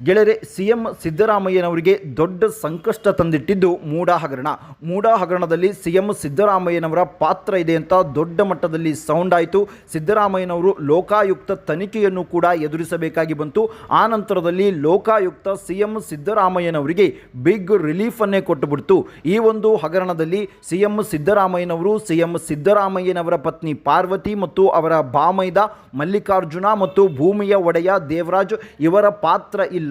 ಗೆಳೆಯರೆ C M ಸಿದ್ದರಾಮಯ್ಯನವರಿಗೆ ದೊಡ್ಡ ಸಂಕಷ್ಟ ತಂದಿಟ್ಟಿದ್ದು ಮೂಡಾ ಹಗರಣ ಮೂಡಾ ಹಗರಣದಲ್ಲಿ ಸಿ ಎಂ ಸಿದ್ದರಾಮಯ್ಯನವರ ಪಾತ್ರ ಇದೆ ಅಂತ ದೊಡ್ಡ ಮಟ್ಟದಲ್ಲಿ ಸೌಂಡ್ ಆಯಿತು. ಸಿದ್ದರಾಮಯ್ಯನವರು ಲೋಕಾಯುಕ್ತ ತನಿಖೆಯನ್ನು ಕೂಡ ಎದುರಿಸಬೇಕಾಗಿ ಬಂತು. ಆ ನಂತರದಲ್ಲಿ ಲೋಕಾಯುಕ್ತ ಸಿ ಎಂ ಸಿದ್ದರಾಮಯ್ಯನವರಿಗೆ ಬಿಗ್ ರಿಲೀಫನ್ನೇ ಕೊಟ್ಟುಬಿಡ್ತು. ಈ ಒಂದು ಹಗರಣದಲ್ಲಿ ಸಿ ಎಂ ಸಿದ್ದರಾಮಯ್ಯನವರು ಸಿ ಎಂ ಸಿದ್ದರಾಮಯ್ಯನವರ ಪತ್ನಿ ಪಾರ್ವತಿ ಮತ್ತು ಅವರ ಬಾಮೈದ ಮಲ್ಲಿಕಾರ್ಜುನ ಮತ್ತು ಭೂಮಿಯ ಒಡೆಯ ದೇವರಾಜ್ ಇವರ ಪಾತ್ರ ಇಲ್ಲ.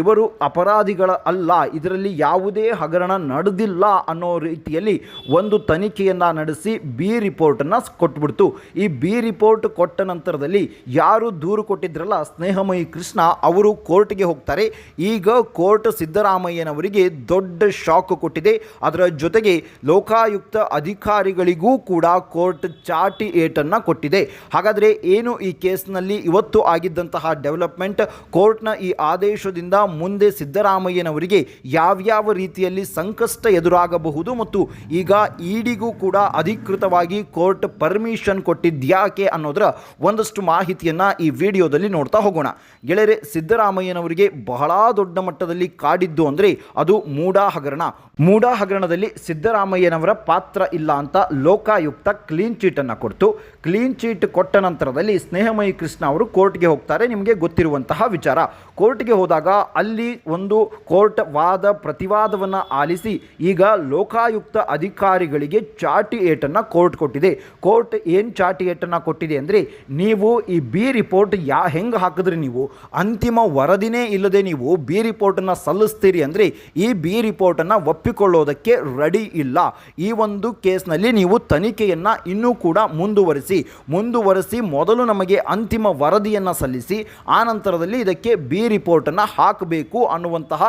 ಇವರು ಅಪರಾಧಿಗಳ ಅಲ್ಲ. ಇದರಲ್ಲಿ ಯಾವುದೇ ಹಗರಣ ನಡೆದಿಲ್ಲ ಅನ್ನೋ ರೀತಿಯಲ್ಲಿ ಒಂದು ತನಿಖೆಯನ್ನು ನಡೆಸಿ ಬಿ ರಿಪೋರ್ಟನ್ನು ಕೊಟ್ಬಿಡ್ತು. ಈ ಬಿ ರಿಪೋರ್ಟ್ ಕೊಟ್ಟ ನಂತರದಲ್ಲಿ ಯಾರು ದೂರು ಕೊಟ್ಟಿದ್ರಲ್ಲ ಸ್ನೇಹಮಯಿ ಕೃಷ್ಣ ಅವರು ಕೋರ್ಟ್ಗೆ ಹೋಗ್ತಾರೆ. ಈಗ ಕೋರ್ಟ್ ಸಿದ್ದರಾಮಯ್ಯನವರಿಗೆ ದೊಡ್ಡ ಶಾಕ್ ಕೊಟ್ಟಿದೆ. ಅದರ ಜೊತೆಗೆ ಲೋಕಾಯುಕ್ತ ಅಧಿಕಾರಿಗಳಿಗೂ ಕೂಡ ಕೋರ್ಟ್ ಚಾಟಿ ಏಟನ್ನು ಕೊಟ್ಟಿದೆ. ಹಾಗಾದರೆ ಏನು ಈ ಕೇಸ್ನಲ್ಲಿ ಇವತ್ತು ಆಗಿದ್ದಂತಹ ಡೆವಲಪ್ಮೆಂಟ್? ಕೋರ್ಟ್ನ ಈ ಆದೇಶದಿಂದ ಮುಂದೆ ಸಿದ್ದರಾಮಯ್ಯನವರಿಗೆ ಯಾವ್ಯಾವ ರೀತಿಯಲ್ಲಿ ಸಂಕಷ್ಟ ಎದುರಾಗಬಹುದು ಮತ್ತು ಈಗ ಇಡಿಗೂ ಕೂಡ ಅಧಿಕೃತವಾಗಿ ಕೋರ್ಟ್ ಪರ್ಮಿಷನ್ ಕೊಟ್ಟಿದ್ಯಾಕೆ ಅನ್ನೋದರ ಒಂದಷ್ಟು ಮಾಹಿತಿಯನ್ನು ಈ ವಿಡಿಯೋದಲ್ಲಿ ನೋಡ್ತಾ ಹೋಗೋಣ. ಗೆಳೆಯರೆ, ಸಿದ್ದರಾಮಯ್ಯನವರಿಗೆ ಬಹಳ ದೊಡ್ಡ ಮಟ್ಟದಲ್ಲಿ ಕಾಡಿದ್ದು ಅಂದರೆ ಅದು ಮೂಡಾ ಹಗರಣ ಮೂಡಾ ಹಗರಣದಲ್ಲಿ ಸಿದ್ದರಾಮಯ್ಯನವರ ಪಾತ್ರ ಇಲ್ಲ ಅಂತ ಲೋಕಾಯುಕ್ತ ಕ್ಲೀನ್ ಚೀಟನ್ನು ಕೊಡ್ತು. ಕ್ಲೀನ್ ಚೀಟ್ ಕೊಟ್ಟ ನಂತರದಲ್ಲಿ ಸ್ನೇಹಮಯಿ ಕೃಷ್ಣ ಅವರು ಕೋರ್ಟ್ಗೆ ಹೋಗ್ತಾರೆ. ನಿಮಗೆ ಗೊತ್ತಿರುವಂತಹ ವಿಚಾರ. ಕೋರ್ಟ್ಗೆ ಹೋದಾಗ ಅಲ್ಲಿ ಒಂದು ಕೋರ್ಟ್ ವಾದ ಪ್ರತಿವಾದವನ್ನು ಆಲಿಸಿ ಈಗ ಲೋಕಾಯುಕ್ತ ಅಧಿಕಾರಿಗಳಿಗೆ ಚಾಟಿ ಏಟನ್ನು ಕೋರ್ಟ್ ಕೊಟ್ಟಿದೆ. ಕೋರ್ಟ್ ಏನು ಚಾಟಿ ಏಟನ್ನು ಕೊಟ್ಟಿದೆ ಅಂದರೆ ನೀವು ಈ ಬಿ ರಿಪೋರ್ಟ್ ಯಾ ಹೆಂಗೆ ಹಾಕಿದ್ರಿ ನೀವು? ಅಂತಿಮ ವರದಿನೇ ಇಲ್ಲದೆ ನೀವು ಬಿ ರಿಪೋರ್ಟನ್ನು ಸಲ್ಲಿಸ್ತೀರಿ ಅಂದರೆ ಈ ಬಿ ರಿಪೋರ್ಟನ್ನು ಒಪ್ಪಿಕೊಳ್ಳೋದಕ್ಕೆ ರೆಡಿ ಇಲ್ಲ. ಈ ಒಂದು ಕೇಸ್ನಲ್ಲಿ ನೀವು ತನಿಖೆಯನ್ನು ಇನ್ನೂ ಕೂಡ ಮುಂದುವರಿಸಿ ಮುಂದುವರಿಸಿ ಮೊದಲು ನಮಗೆ ಅಂತಿಮ ವರದಿಯನ್ನು ಸಲ್ಲಿಸಿ, ಆ ನಂತರದಲ್ಲಿ ಇದಕ್ಕೆ ಬಿ ರಿಪೋರ್ಟನ್ನು ಹಾಕಬೇಕು ಅನ್ನುವಂತಹ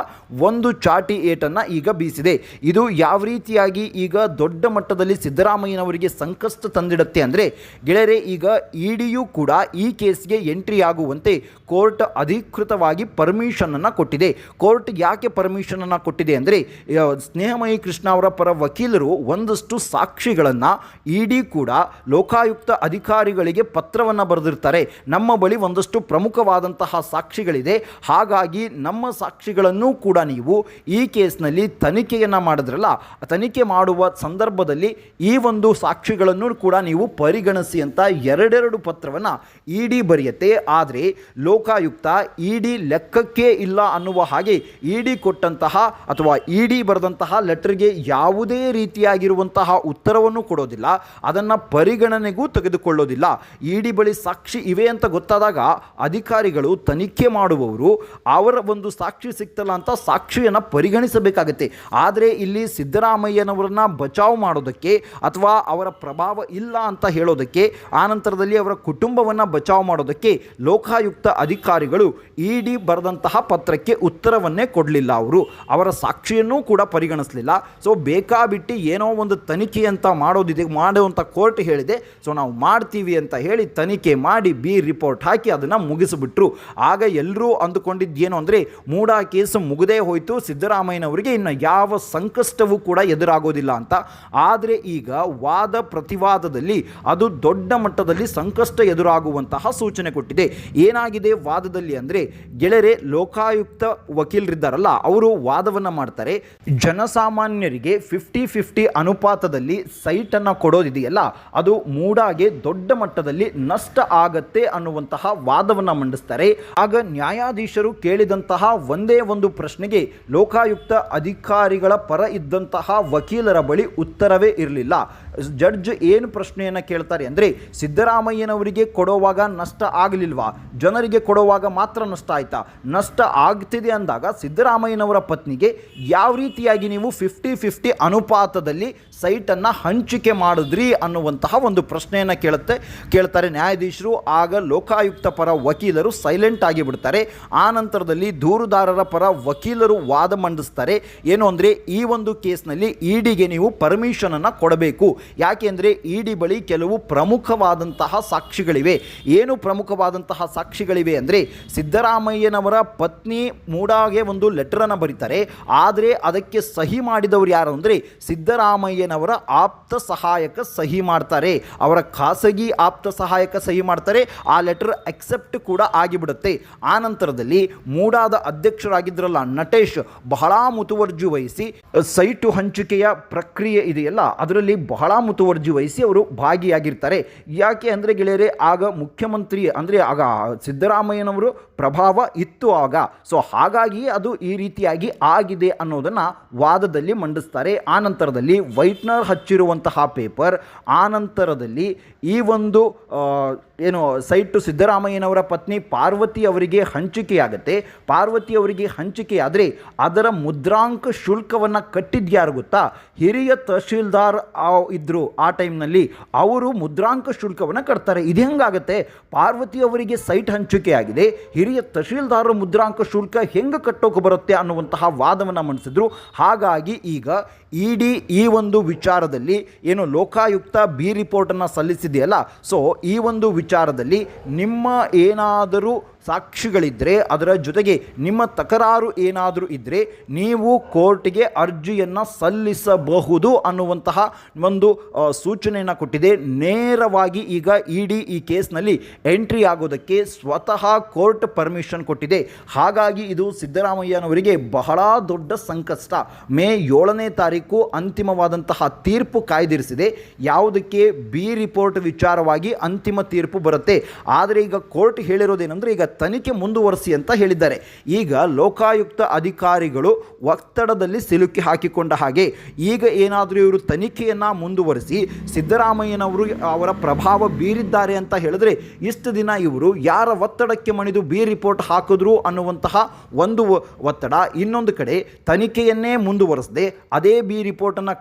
ಒಂದು ಚಾಟಿ ಏಟನ್ನು ಈಗ ಬೀಸಿದೆ. ಇದು ಯಾವ ರೀತಿಯಾಗಿ ಈಗ ದೊಡ್ಡ ಮಟ್ಟದಲ್ಲಿ ಸಿದ್ದರಾಮಯ್ಯನವರಿಗೆ ಸಂಕಷ್ಟ ತಂದಿಡುತ್ತೆ ಅಂದರೆ, ಗೆಳೆಯರೆ, ಈಗ ಇಡಿಯು ಕೂಡ ಈ ಕೇಸ್ಗೆ ಎಂಟ್ರಿ ಆಗುವಂತೆ ಕೋರ್ಟ್ ಅಧಿಕೃತವಾಗಿ ಪರ್ಮಿಷನನ್ನು ಕೊಟ್ಟಿದೆ. ಕೋರ್ಟ್ ಯಾಕೆ ಪರ್ಮಿಷನನ್ನು ಕೊಟ್ಟಿದೆ ಅಂದರೆ ಸ್ನೇಹಮಯಿ ಕೃಷ್ಣ ಅವರ ಪರ ವಕೀಲರು ಒಂದಷ್ಟು ಸಾಕ್ಷಿಗಳನ್ನು ಇಡಿ ಕೂಡ ಲೋಕಾಯುಕ್ತ ಅಧಿಕಾರಿಗಳಿಗೆ ಪತ್ರವನ್ನು ಬರೆದಿರ್ತಾರೆ. ನಮ್ಮ ಬಳಿ ಒಂದಷ್ಟು ಪ್ರಮುಖವಾದಂತಹ ಸಾಕ್ಷಿಗಳಿದೆ. ಹಾಗಾಗಿ ನಮ್ಮ ಸಾಕ್ಷಿಗಳನ್ನು ಕೂಡ ನೀವು ಈ ಕೇಸ್ನಲ್ಲಿ ತನಿಖೆಯನ್ನು ಮಾಡಿದ್ರಲ್ಲ ತನಿಖೆ ಮಾಡುವ ಸಂದರ್ಭದಲ್ಲಿ ಈ ಒಂದು ಸಾಕ್ಷಿಗಳನ್ನು ಕೂಡ ನೀವು ಪರಿಗಣಿಸಿ ಅಂತ ಎರಡೆರಡು ಪತ್ರವನ್ನು ಇಡಿ ಬರೆಯುತ್ತೆ. ಆದರೆ ಲೋಕಾಯುಕ್ತ ಇಡಿ ಲೆಕ್ಕಕ್ಕೆ ಇಲ್ಲ ಅನ್ನುವ ಹಾಗೆ ಇಡಿ ಕೊಟ್ಟಂತಹ ಅಥವಾ ಇಡಿ ಬರೆದಂತಹ ಲೆಟರ್ಗೆ ಯಾವುದೇ ರೀತಿಯಾಗಿರುವಂತಹ ಉತ್ತರವನ್ನು ಕೊಡೋದಿಲ್ಲ. ಅದನ್ನು ಪರಿಗಣನೆಗೂ ತೆಗೆದುಕೊಳ್ಳೋದಿಲ್ಲ. ಇಡಿ ಬಳಿ ಸಾಕ್ಷಿ ಇವೆ ಅಂತ ಗೊತ್ತಾದಾಗ ಅಧಿಕಾರಿಗಳು ತನಿಖೆ ಮಾಡುವವರು ಅವರ ಒಂದು ಸಾಕ್ಷಿ ಸಿಗ್ತಲ್ಲ ಅಂತ ಸಾಕ್ಷಿಯನ್ನು ಪರಿಗಣಿಸಬೇಕಾಗತ್ತೆ. ಆದರೆ ಇಲ್ಲಿ ಸಿದ್ದರಾಮಯ್ಯನವರನ್ನ ಬಚಾವ್ ಮಾಡೋದಕ್ಕೆ ಅಥವಾ ಅವರ ಪ್ರಭಾವ ಇಲ್ಲ ಅಂತ ಹೇಳೋದಕ್ಕೆ ಆನಂತರದಲ್ಲಿ ಅವರ ಕುಟುಂಬವನ್ನು ಬಚಾವ್ ಮಾಡೋದಕ್ಕೆ ಲೋಕಾಯುಕ್ತ ಅಧಿಕಾರಿಗಳು ಇಡಿ ಬರೆದಂತಹ ಪತ್ರಕ್ಕೆ ಉತ್ತರವನ್ನೇ ಕೊಡಲಿಲ್ಲ ಅವರು. ಅವರ ಸಾಕ್ಷಿಯನ್ನೂ ಕೂಡ ಪರಿಗಣಿಸಲಿಲ್ಲ. ಸೊ ಬೇಕಾಬಿಟ್ಟು ಏನೋ ಒಂದು ತನಿಖೆ ಅಂತ ಮಾಡೋದಿದೆ ಮಾಡುವಂಥ ಕೋರ್ಟ್ ಹೇಳಿದೆ. ಸೊ ನಾವು ಮಾಡ್ತೀವಿ ಅಂತ ಹೇಳಿ ತನಿಖೆ ಮಾಡಿ ಬಿ ರಿಪೋರ್ಟ್ ಹಾಕಿ ಅದನ್ನು ಮುಗಿಸಿಬಿಟ್ರು. ಆಗ ಎಲ್ಲರೂ ಅಂದುಕೊಂಡಿದ್ದೇನು ಅಂದರೆ ಮೂಡಾ ಕೇಸು ಮುಗದೇ ಹೋಯಿತು, ಸಿದ್ದರಾಮಯ್ಯನವರಿಗೆ ಇನ್ನು ಯಾವ ಸಂಕಷ್ಟವೂ ಕೂಡ ಎದುರಾಗೋದಿಲ್ಲ ಅಂತ. ಆದರೆ ಈಗ ವಾದ ಪ್ರತಿವಾದದಲ್ಲಿ ಅದು ದೊಡ್ಡ ಮಟ್ಟದಲ್ಲಿ ಸಂಕಷ್ಟ ಎದುರಾಗುವಂತಹ ಸೂಚನೆ ಕೊಟ್ಟಿದೆ. ಏನಾಗಿದೆ ವಾದದಲ್ಲಿ ಅಂದರೆ ಗೆಳೆರೆ ಲೋಕಾಯುಕ್ತ ವಕೀಲರಿದ್ದಾರಲ್ಲ, ಅವರು ವಾದವನ್ನು ಮಾಡ್ತಾರೆ. ಜನಸಾಮಾನ್ಯರಿಗೆ ಫಿಫ್ಟಿ ಫಿಫ್ಟಿ ಅನುಪಾತದಲ್ಲಿ ಸೈಟನ್ನು ಕೊಡೋದಿದೆಯಲ್ಲ, ಅದು ಮೂಡಾಗೆ ದೊಡ್ಡ ಮಟ್ಟದಲ್ಲಿ ನಷ್ಟ ಆಗತ್ತೆ ಅನ್ನುವಂತಹ ವಾದವನ್ನು ಮಂಡಿಸ್ತಾರೆ. ಆಗ ನ್ಯಾಯಾಧೀಶರು ಕೇಳಿದಂತಹ ಒಂದೇ ಒಂದು ಪ್ರಶ್ನೆಗೆ ಲೋಕಾಯುಕ್ತ ಅಧಿಕಾರಿಗಳ ಪರ ಇದ್ದಂತಹ ವಕೀಲರ ಬಳಿ ಉತ್ತರವೇ ಇರಲಿಲ್ಲ. ಜಡ್ಜ್ ಏನು ಪ್ರಶ್ನೆಯನ್ನು ಕೇಳ್ತಾರೆ ಅಂದರೆ ಸಿದ್ದರಾಮಯ್ಯನವರಿಗೆ ಕೊಡುವಾಗ ನಷ್ಟ ಆಗಲಿಲ್ವಾ? ಜನರಿಗೆ ಕೊಡುವಾಗ ಮಾತ್ರ ನಷ್ಟ ಆಯಿತಾ? ನಷ್ಟ ಆಗ್ತಿದೆ ಅಂದಾಗ ಸಿದ್ದರಾಮಯ್ಯನವರ ಪತ್ನಿಗೆ ಯಾವ ರೀತಿಯಾಗಿ ನೀವು ಫಿಫ್ಟಿ ಫಿಫ್ಟಿ ಅನುಪಾತದಲ್ಲಿ ಸೈಟನ್ನು ಹಂಚಿಕೆ ಮಾಡಿದ್ರಿ ಅನ್ನುವಂತಹ ಒಂದು ಪ್ರಶ್ನೆಯನ್ನು ಕೇಳುತ್ತೆ. ಕೇಳ್ತಾರೆ, ನ್ಯಾಯಾಧೀಶರು, ಆಗ ಲೋಕಾಯುಕ್ತ ಪರ ವಕೀಲರು ಸೈಲೆಂಟ್ ಆಗಿಬಿಡ್ತಾರೆ ಆ ನಂತರದಲ್ಲಿ ದೂರುದಾರರ ಪರ ವಕೀಲರು ವಾದ ಮಂಡಿಸ್ತಾರೆ. ಏನು ಅಂದರೆ ಈ ಒಂದು ಕೇಸ್ನಲ್ಲಿ ಇಡಿಗೆ ನೀವು ಪರ್ಮಿಷನನ್ನು ಕೊಡಬೇಕು. ಯಾಕೆ ಇಡಿ ಬಳಿ ಕೆಲವು ಪ್ರಮುಖವಾದಂತಹ ಸಾಕ್ಷಿಗಳಿವೆ. ಏನು ಪ್ರಮುಖವಾದಂತಹ ಸಾಕ್ಷಿಗಳಿವೆ ಅಂದರೆ ಸಿದ್ದರಾಮಯ್ಯನವರ ಪತ್ನಿ ಮೂಡಾಗೆ ಒಂದು ಲೆಟರನ್ನು ಬರೀತಾರೆ. ಆದರೆ ಅದಕ್ಕೆ ಸಹಿ ಮಾಡಿದವರು ಯಾರು ಅಂದರೆ ಸಿದ್ದರಾಮಯ್ಯನವರ ಆಪ್ತ ಸಹಾಯಕ ಸಹಿ ಮಾಡ್ತಾರೆ. ಅವರ ಖಾಸಗಿ ಆಪ್ತ ಸಹಾಯಕ ಸಹಿ ಮಾಡ್ತಾರೆ. ಆ ಲೆಟರ್ ಅಕ್ಸೆಪ್ಟ್ ಕೂಡ ಆಗಿಬಿಡುತ್ತೆ. ಆ ನಂತರದಲ್ಲಿ ಮೂಡಾದ ಅಧ್ಯಕ್ಷರಾಗಿದ್ದರಲ್ಲ ನಟೇಶ್, ಬಹಳ ಮುತುವರ್ಜಿ ವಹಿಸಿ ಸೈಟು ಹಂಚಿಕೆಯ ಪ್ರಕ್ರಿಯೆ ಇದೆಯಲ್ಲ, ಅದರಲ್ಲಿ ಬಹಳ ಮುತುವರ್ಜಿ ವಹಿಸಿ ಅವರು ಭಾಗಿಯಾಗಿರ್ತಾರೆ. ಯಾಕೆ ಅಂದರೆ ಗೆಳೆಯರೇ ಆಗ ಮುಖ್ಯಮಂತ್ರಿ ಅಂದರೆ ಆಗ ಸಿದ್ದರಾಮಯ್ಯನವರು ಪ್ರಭಾವ ಇತ್ತು ಆಗ. ಸೊ ಹಾಗಾಗಿ ಅದು ಈ ರೀತಿಯಾಗಿ ಆಗಿದೆ ಅನ್ನೋದನ್ನು ವಾದದಲ್ಲಿ ಮಂಡಿಸ್ತಾರೆ. ಆ ನಂತರದಲ್ಲಿ ವೈಟ್ನರ್ ಹಚ್ಚಿರುವಂತಹ ಪೇಪರ್, ಆ ನಂತರದಲ್ಲಿ ಈ ಒಂದು ಏನು ಸೈಟು ಸಿದ್ದರಾಮಯ್ಯನವರ ಪತ್ನಿ ಪಾರ್ವತಿ ಅವರಿಗೆ ಹಂಚಿಕೆಯಾಗುತ್ತೆ. ಪಾರ್ವತಿ ಅವರಿಗೆ ಹಂಚಿಕೆಯಾದರೆ ಅದರ ಮುದ್ರಾಂಕ ಶುಲ್ಕವನ್ನು ಕಟ್ಟಿದ್ಯಾರು ಗೊತ್ತಾ? ಹಿರಿಯ ತಹಶೀಲ್ದಾರ್ ಇದ್ರು ಆ ಟೈಮ್ನಲ್ಲಿ ಅವರು ಮುದ್ರಾಂಕ ಶುಲ್ಕವನ್ನು ಕಟ್ತಾರೆ. ಇದು ಹೆಂಗಾಗುತ್ತೆ? ಪಾರ್ವತಿ ಅವರಿಗೆ ಸೈಟ್ ಹಂಚಿಕೆಯಾಗಿದೆ. ಹಿರಿಯ ತಹಶೀಲ್ದಾರರು ಮುದ್ರಾಂಕ ಶುಲ್ಕ ಹೆಂಗೆ ಕಟ್ಟೋಕೆ ಬರುತ್ತೆ ಅನ್ನುವಂತಹ ವಾದವನ್ನು ಮಂಡಿಸಿದ್ರು. ಹಾಗಾಗಿ ಈಗ ಇ ಡಿ ಈ ಒಂದು ವಿಚಾರದಲ್ಲಿ ಏನು ಲೋಕಾಯುಕ್ತ ಬಿ ರಿಪೋರ್ಟನ್ನು ಸಲ್ಲಿಸಿದೆಯಲ್ಲ, ಸೊ ಈ ಒಂದು ವಿಚಾರದಲ್ಲಿ ನಿಮ್ಮ ಏನಾದರೂ ಸಾಕ್ಷಿಗಳಿದ್ದರೆ ಅದರ ಜೊತೆಗೆ ನಿಮ್ಮ ತಕರಾರು ಏನಾದರೂ ಇದ್ದರೆ ನೀವು ಕೋರ್ಟಿಗೆ ಅರ್ಜಿಯನ್ನು ಸಲ್ಲಿಸಬಹುದು ಅನ್ನುವಂತಹ ಒಂದು ಸೂಚನೆಯನ್ನು ಕೊಟ್ಟಿದೆ. ನೇರವಾಗಿ ಈಗ ಇ ಡಿ ಈ ಕೇಸ್ನಲ್ಲಿ ಎಂಟ್ರಿ ಆಗೋದಕ್ಕೆ ಸ್ವತಃ ಕೋರ್ಟ್ ಪರ್ಮಿಷನ್ ಕೊಟ್ಟಿದೆ. ಹಾಗಾಗಿ ಇದು ಸಿದ್ದರಾಮಯ್ಯನವರಿಗೆ ಬಹಳ ದೊಡ್ಡ ಸಂಕಷ್ಟ. ಮೇ ಏಳನೇ ತಾರೀಕು ಅಂತಿಮವಾದಂತಹ ತೀರ್ಪು ಕಾಯ್ದಿರಿಸಿದೆ. ಯಾವುದಕ್ಕೆ ಬಿ ರಿಪೋರ್ಟ್ ವಿಚಾರವಾಗಿ ಅಂತಿಮ ತೀರ್ಪು ಬರುತ್ತೆ. ಆದರೆ ಈಗ ಕೋರ್ಟ್ ಹೇಳಿರೋದೇನೆಂದರೆ ಈಗ ತನಿಖೆ ಮುಂದುವರಿಸಿ ಅಂತ ಹೇಳಿದ್ದಾರೆ. ಈಗ ಲೋಕಾಯುಕ್ತ ಅಧಿಕಾರಿಗಳು ಒತ್ತಡದಲ್ಲಿ ಸಿಲುಕಿ ಹಾಕಿಕೊಂಡ ಹಾಗೆ ಈಗ ಏನಾದರೂ ಇವರು ತನಿಖೆಯನ್ನು ಮುಂದುವರಿಸಿ ಸಿದ್ದರಾಮಯ್ಯನವರು ಅವರ ಪ್ರಭಾವ ಬೀರಿದ್ದಾರೆ ಅಂತ ಹೇಳಿದ್ರೆ ಇಷ್ಟು ದಿನ ಇವರು ಯಾರ ಒತ್ತಡಕ್ಕೆ ಮಣಿದು ಬಿ ರಿಪೋರ್ಟ್ ಹಾಕಿದ್ರು ಅನ್ನುವಂತಹ ಒಂದು ಒತ್ತಡ ಇನ್ನೊಂದು ಕಡೆ ತನಿಖೆಯನ್ನೇ ಮುಂದುವರಿಸದೆ ಅದೇ ಬಿ ರಿಪೋರ್ಟನ್ನು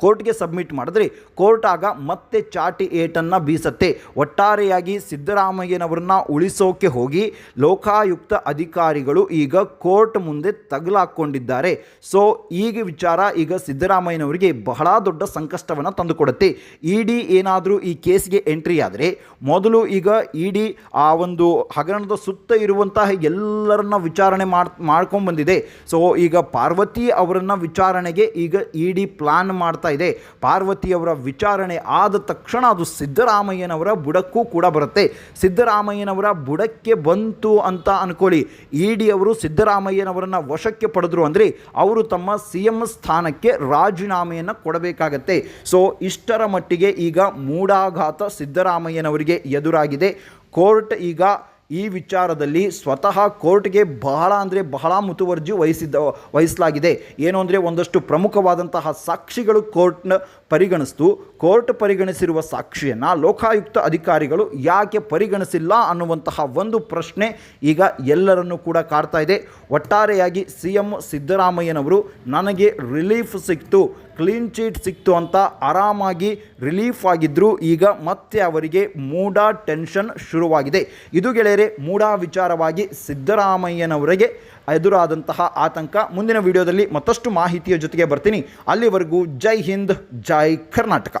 ಕೋರ್ಟ್ಗೆ ಸಬ್ಮಿಟ್ ಮಾಡಿದ್ರೆ ಕೋರ್ಟ್ ಆಗ ಮತ್ತೆ ಚಾಟಿ ಏಟನ್ನು ಬೀಸತ್ತೆ. ಒಟ್ಟಾರೆಯಾಗಿ ಸಿದ್ದರಾಮಯ್ಯನವರನ್ನ ಉಳಿಸೋಕೆ ಹೋಗಿ ಲೋಕಾಯುಕ್ತ ಅಧಿಕಾರಿಗಳು ಈಗ ಕೋರ್ಟ್ ಮುಂದೆ ತಗಲಾಕೊಂಡಿದ್ದಾರೆ. ಸೊ ಈಗ ವಿಚಾರ ಈಗ ಸಿದ್ದರಾಮಯ್ಯನವರಿಗೆ ಬಹಳ ದೊಡ್ಡ ಸಂಕಷ್ಟವನ್ನು ತಂದುಕೊಡುತ್ತೆ. ಇ ಡಿ ಏನಾದರೂ ಈ ಕೇಸ್ಗೆ ಎಂಟ್ರಿ ಆದರೆ ಮೊದಲು ಈಗ ಇ ಆ ಒಂದು ಹಗರಣದ ಸುತ್ತ ಇರುವಂತಹ ಎಲ್ಲರನ್ನ ವಿಚಾರಣೆ ಮಾಡ್, ಮಾಡ್ಕೊಂಡು ಬಂದಿದೆ. ಸೊ, ಈಗ ಪಾರ್ವತಿ ಅವರನ್ನ ವಿಚಾರಣೆಗೆ ಈಗ ಇ ಡಿ ಪ್ಲಾನ್ ಮಾಡ್ತಾ ಇದೆ. ಪಾರ್ವತಿ ಅವರ ವಿಚಾರಣೆ ಆದ ತಕ್ಷಣ ಅದು ಸಿದ್ದರಾಮಯ್ಯನವರ ಬುಡಕ್ಕೂ ಕೂಡ ಬರುತ್ತೆ. ಸಿದ್ದರಾಮಯ್ಯನವರ ಬುಡಕ್ಕೆ ಬಂತು ಅಂತ ಅಂದ್ಕೊಳ್ಳಿ ಇ ಡಿ ಅವರು ಸಿದ್ದರಾಮಯ್ಯನವರನ್ನು ವಶಕ್ಕೆ ಪಡೆದ್ರು ಅಂದರೆ ಅವರು ತಮ್ಮ ಸಿ ಎಂ ಸ್ಥಾನಕ್ಕೆ ರಾಜೀನಾಮೆಯನ್ನು ಕೊಡಬೇಕಾಗತ್ತೆ. ಸೊ, ಇಷ್ಟರ ಮಟ್ಟಿಗೆ ಈಗ ಮೂಡಾಘಾತ ಸಿದ್ದರಾಮಯ್ಯನವರಿಗೆ ಎದುರಾಗಿದೆ. ಕೋರ್ಟ್ ಈಗ ಈ ವಿಚಾರದಲ್ಲಿ ಸ್ವತಃ ಕೋರ್ಟ್ಗೆ ಬಹಳ ಅಂದರೆ ಬಹಳ ಮುತುವರ್ಜಿ ವಹಿಸಿದ್ದ, ವಹಿಸಲಾಗಿದೆ. ಏನು ಅಂದರೆ ಒಂದಷ್ಟು ಪ್ರಮುಖವಾದಂತಹ ಸಾಕ್ಷಿಗಳು ಕೋರ್ಟ್ನ ಪರಿಗಣಿಸ್ತು. ಕೋರ್ಟ್ ಪರಿಗಣಿಸಿರುವ ಸಾಕ್ಷಿಯನ್ನು ಲೋಕಾಯುಕ್ತ ಅಧಿಕಾರಿಗಳು ಯಾಕೆ ಪರಿಗಣಿಸಿಲ್ಲ ಅನ್ನುವಂತಹ ಒಂದು ಪ್ರಶ್ನೆ ಈಗ ಎಲ್ಲರನ್ನೂ ಕೂಡ ಕಾಡ್ತಾ ಇದೆ. ಒಟ್ಟಾರೆಯಾಗಿ ಸಿ ಎಂ ಸಿದ್ದರಾಮಯ್ಯನವರು ನನಗೆ ರಿಲೀಫ್ ಸಿಕ್ತು. ಕ್ಲೀನ್ ಚೀಟ್ ಸಿಕ್ತು ಅಂತ ಆರಾಮಾಗಿ ರಿಲೀಫ್ ಆಗಿದ್ದರೂ ಈಗ ಮತ್ತೆ ಅವರಿಗೆ ಮೂಡ ಟೆನ್ಷನ್ ಶುರುವಾಗಿದೆ. ಇದು ಗೆಳೆಯರೆ, ಮೂಡ ವಿಚಾರವಾಗಿ ಸಿದ್ದರಾಮಯ್ಯನವರಿಗೆ ಎದುರಾದಂತಹ ಆತಂಕ. ಮುಂದಿನ ವಿಡಿಯೋದಲ್ಲಿ ಮತ್ತಷ್ಟು ಮಾಹಿತಿಯ ಜೊತೆಗೆ ಬರ್ತೀನಿ. ಅಲ್ಲಿವರೆಗೂ ಜೈ ಹಿಂದ್, ಜೈ ಕರ್ನಾಟಕ.